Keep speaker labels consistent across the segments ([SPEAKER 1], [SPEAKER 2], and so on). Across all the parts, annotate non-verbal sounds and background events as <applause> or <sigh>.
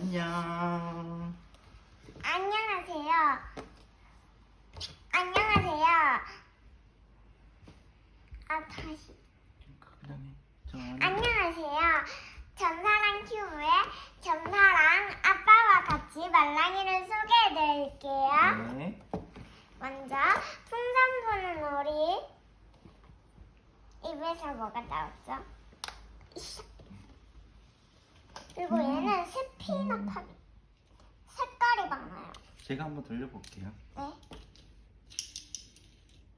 [SPEAKER 1] 안녕.
[SPEAKER 2] 안녕하세요. 안녕하세요. 아 다시.
[SPEAKER 1] 안녕.
[SPEAKER 2] 안녕하세요. 전사랑 큐브의 전사랑 아빠와 같이 말랑이를 소개해드릴게요.
[SPEAKER 1] 네.
[SPEAKER 2] 먼저 풍선 부는 오리 입에서 뭐가 나왔죠? 그리고 얘는 스피너 팝 색깔이 많아요.
[SPEAKER 1] 제가 한번 돌려볼게요.
[SPEAKER 2] 네.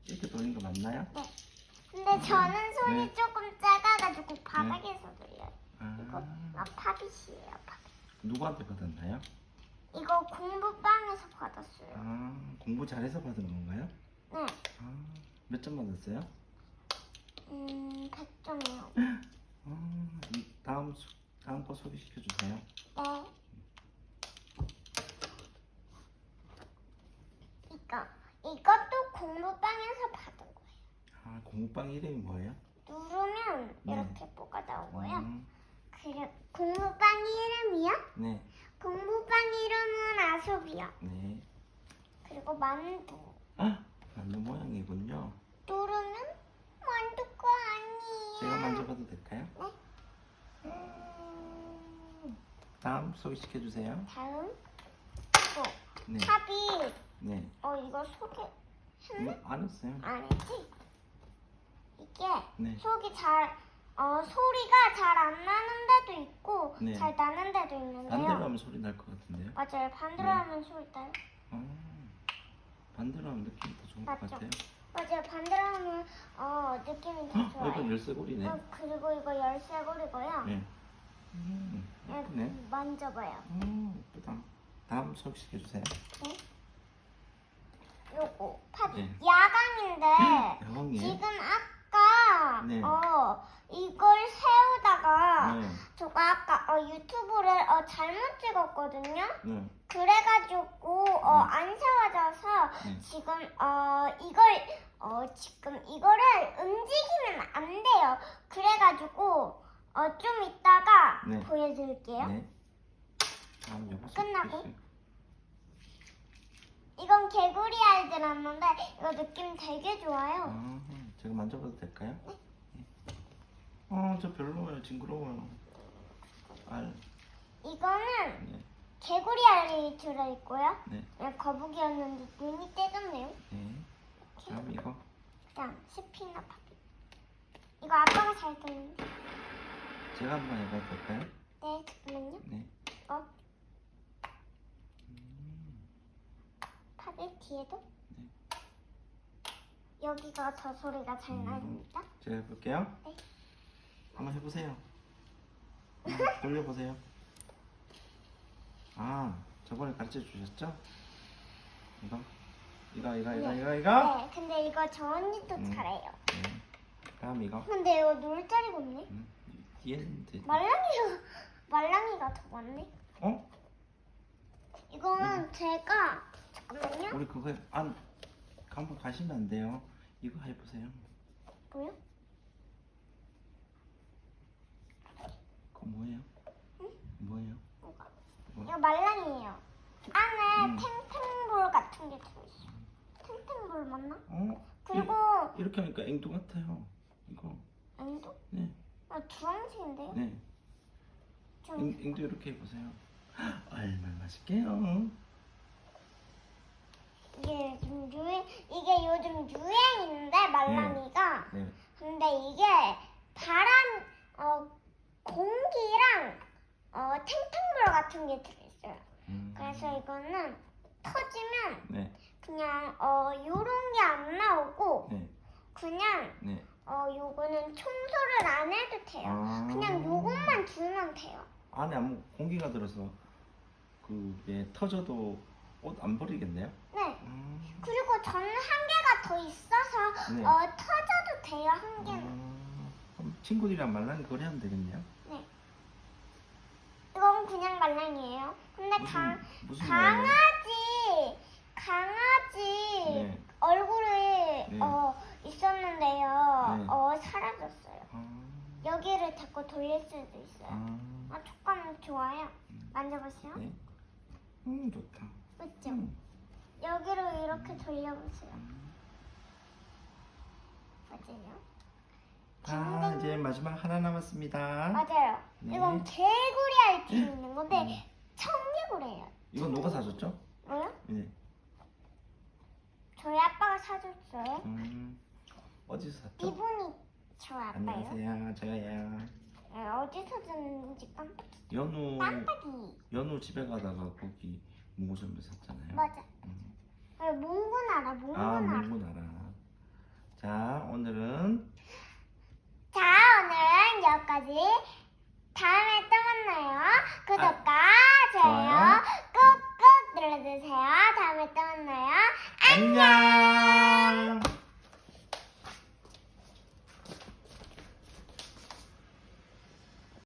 [SPEAKER 1] 이렇게 돌린 거 맞나요?
[SPEAKER 2] 네. 근데 저는 손이
[SPEAKER 1] 네.
[SPEAKER 2] 조금 작아가지고 바닥에서 돌려요. 이거
[SPEAKER 1] 아,
[SPEAKER 2] 아, 팝잇이에요. 팝.
[SPEAKER 1] 누구한테 받았나요?
[SPEAKER 2] 이거 공부방에서 받았어요.
[SPEAKER 1] 아, 공부 잘해서 받은 건가요?
[SPEAKER 2] 네.
[SPEAKER 1] 아, 몇 점 받았어요?
[SPEAKER 2] 음, 100점이요.
[SPEAKER 1] 아, 이 다음 수, 다음 거 소개시켜 주세요.
[SPEAKER 2] 네. 이거. 이것도 공부방에서 받은 거예요.
[SPEAKER 1] 아, 공부방 이름이 뭐예요?
[SPEAKER 2] 누르면
[SPEAKER 1] 네.
[SPEAKER 2] 이렇게 뭐가 나오고요.
[SPEAKER 1] 음,
[SPEAKER 2] 그리고 공부방 이름이요?
[SPEAKER 1] 네,
[SPEAKER 2] 공부방 이름은 아sob이요.
[SPEAKER 1] 네.
[SPEAKER 2] 그리고 만두.
[SPEAKER 1] 아, 만두 모양이군요.
[SPEAKER 2] 누르면 만두가 아니에요.
[SPEAKER 1] 제가 만져봐도 될까요?
[SPEAKER 2] 네.
[SPEAKER 1] 음, 다음 소개시켜 주세요.
[SPEAKER 2] 다음. 이거.
[SPEAKER 1] 네,
[SPEAKER 2] 팝이.
[SPEAKER 1] 네.
[SPEAKER 2] 어, 이거 소개.
[SPEAKER 1] 이거 안 했어요.
[SPEAKER 2] 아니지? 이게
[SPEAKER 1] 네.
[SPEAKER 2] 속이 잘, 어, 소리가 잘 안 나는 데도 있고,
[SPEAKER 1] 네.
[SPEAKER 2] 잘 나는 데도 있는데요.
[SPEAKER 1] 반대로 하면 소리 날 것 같은데요.
[SPEAKER 2] 맞아요. 반대로
[SPEAKER 1] 네.
[SPEAKER 2] 하면 소리 나요.
[SPEAKER 1] 어, 반대로 하면 느낌이 더 좋은 것
[SPEAKER 2] 맞죠?
[SPEAKER 1] 같아요.
[SPEAKER 2] 맞아요. 반대로 하면, 어, 느낌이 더
[SPEAKER 1] 헉,
[SPEAKER 2] 좋아요.
[SPEAKER 1] 이건 열쇠고리네.
[SPEAKER 2] 어, 그리고 이거 열쇠고리고요.
[SPEAKER 1] 네. 음,
[SPEAKER 2] 예,
[SPEAKER 1] 예쁘네.
[SPEAKER 2] 만져봐요.
[SPEAKER 1] 음, 예쁘다. 다음 소개시켜 주세요.
[SPEAKER 2] 네? 요거 팝
[SPEAKER 1] 네.
[SPEAKER 2] 야광인데
[SPEAKER 1] 야광이에요?
[SPEAKER 2] 지금 아까
[SPEAKER 1] 네.
[SPEAKER 2] 어 이걸 세우다가
[SPEAKER 1] 네,
[SPEAKER 2] 저거 아까 어, 유튜브를 어, 잘못 찍었거든요.
[SPEAKER 1] 네,
[SPEAKER 2] 그래가지고 어,
[SPEAKER 1] 네.
[SPEAKER 2] 안 세워져서
[SPEAKER 1] 네.
[SPEAKER 2] 지금 어 이걸 어 지금 이거를 움직이면 안 돼요. 그래가지고 어 좀 이따가
[SPEAKER 1] 네.
[SPEAKER 2] 보여드릴게요.
[SPEAKER 1] 네. 다음
[SPEAKER 2] 끝나고? 이건 개구리 알 들었는데 이거 느낌 되게 좋아요.
[SPEAKER 1] 아, 제가 만져봐도 될까요? 네. 어, 저 별로예요. 징그러워요. 알.
[SPEAKER 2] 이거는
[SPEAKER 1] 네,
[SPEAKER 2] 개구리 알이 들어있고요.
[SPEAKER 1] 네,
[SPEAKER 2] 그냥 거북이였는데 눈이 떼졌네요.
[SPEAKER 1] 네. 다음 이거.
[SPEAKER 2] 그다음 스피너 파피. 이거 아빠가 잘 듣는데.
[SPEAKER 1] 제가 한번 해봐도 될까요?
[SPEAKER 2] 네, 잠깐만요.
[SPEAKER 1] 네.
[SPEAKER 2] 어,
[SPEAKER 1] 음,
[SPEAKER 2] 파피 뒤에도.
[SPEAKER 1] 네.
[SPEAKER 2] 여기가 더 소리가 잘
[SPEAKER 1] 음.
[SPEAKER 2] 나니까.
[SPEAKER 1] 제가 해볼게요.
[SPEAKER 2] 네.
[SPEAKER 1] 한번 해보세요. <laughs> 음, 돌려보세요. 아, 저번에 가르쳐 주셨죠? 이거, 이거, 이거, 이거,
[SPEAKER 2] 네.
[SPEAKER 1] 이거, 이거.
[SPEAKER 2] 네, 근데 이거 저 언니도
[SPEAKER 1] 음.
[SPEAKER 2] 잘해요.
[SPEAKER 1] 네. 다음 이거.
[SPEAKER 2] 근데 이거 놀 자리가 없네.
[SPEAKER 1] 음, 되지.
[SPEAKER 2] 말랑이가 말랑이가 더 많네.
[SPEAKER 1] 어?
[SPEAKER 2] 이건 제가 잠깐만요.
[SPEAKER 1] 우리 그거 안 한번 가시면 안 돼요. 이거 해보세요.
[SPEAKER 2] 뭐요?
[SPEAKER 1] 그거 뭐예요? 뭐예요?
[SPEAKER 2] 뭐? 이거 말랑이에요. 안에
[SPEAKER 1] 음.
[SPEAKER 2] 탱탱볼 같은 게 들어있어. 탱탱볼 맞나?
[SPEAKER 1] 어?
[SPEAKER 2] 그리고
[SPEAKER 1] 이- 이렇게 하니까 앵두 같아요. 이거.
[SPEAKER 2] 앵두?
[SPEAKER 1] 네,
[SPEAKER 2] 아 주황색인데요?
[SPEAKER 1] 네.
[SPEAKER 2] 좀
[SPEAKER 1] 앵, 앵두 이렇게 해보세요. 얼마나 맛있게요.
[SPEAKER 2] 이게 요즘 유행 이게 요즘 유행인데 말랑이가
[SPEAKER 1] 네.
[SPEAKER 2] 근데 이게 바람 어 공기랑 어 탱탱볼 같은 게 들어있어요.
[SPEAKER 1] 음.
[SPEAKER 2] 그래서 이거는 터지면
[SPEAKER 1] 네,
[SPEAKER 2] 그냥 어 요런 게 안 나오고
[SPEAKER 1] 네,
[SPEAKER 2] 그냥
[SPEAKER 1] 네.
[SPEAKER 2] 어 요거는 청소를 안 해도 돼요.
[SPEAKER 1] 아.
[SPEAKER 2] 그냥 요것만 두면 돼요.
[SPEAKER 1] 안에 아무 공기가 들어서 그게 터져도 옷 안 버리겠네요.
[SPEAKER 2] 네.
[SPEAKER 1] 음.
[SPEAKER 2] 그리고 저는 한 개가 더 있어서
[SPEAKER 1] 네.
[SPEAKER 2] 어 터져도 돼요 한 개는.
[SPEAKER 1] 아, 그럼 친구들이랑 말랑이 거래하면 되겠네요.
[SPEAKER 2] 네. 이건 그냥 말랑이에요. 근데 강
[SPEAKER 1] 무슨 무슨 말이에요?
[SPEAKER 2] 강아지 강아지
[SPEAKER 1] 네.
[SPEAKER 2] 얼굴이
[SPEAKER 1] 네.
[SPEAKER 2] 어 있었는데요.
[SPEAKER 1] 네.
[SPEAKER 2] 어 사라졌어요.
[SPEAKER 1] 아,
[SPEAKER 2] 여기를 자꾸 돌릴 수도 있어요.
[SPEAKER 1] 아,
[SPEAKER 2] 아, 촉감 좋아요. 만져보세요.
[SPEAKER 1] 네. 음, 좋다.
[SPEAKER 2] 그렇죠?
[SPEAKER 1] 음.
[SPEAKER 2] 여기로 이렇게 돌려보세요. 맞아요?
[SPEAKER 1] 아, 이제 마지막 하나 남았습니다.
[SPEAKER 2] 맞아요.
[SPEAKER 1] 네.
[SPEAKER 2] 이건 개구리 알수 있는 건데 청개구리예요.
[SPEAKER 1] 이건 누가 사줬죠?
[SPEAKER 2] 뭐요?
[SPEAKER 1] 네.
[SPEAKER 2] 저희 아빠가 사줬어요.
[SPEAKER 1] 음, 어디서 샀죠?
[SPEAKER 2] 이분이 저 아빠예요.
[SPEAKER 1] 안녕하세요. 저예요.
[SPEAKER 2] 네, 어디서 줬는지 깜빡.
[SPEAKER 1] 연우
[SPEAKER 2] 깜빡이.
[SPEAKER 1] 연우 집에 가다가 거기 문구점에 샀잖아요.
[SPEAKER 2] 맞아.
[SPEAKER 1] 음.
[SPEAKER 2] 아, 몽구나라,
[SPEAKER 1] 아,
[SPEAKER 2] 몽구나라.
[SPEAKER 1] 문구나라. 자, 오늘은
[SPEAKER 2] 자, 오늘은 여기까지. 다음에 또 만나요. 구독과 좋아요
[SPEAKER 1] 좋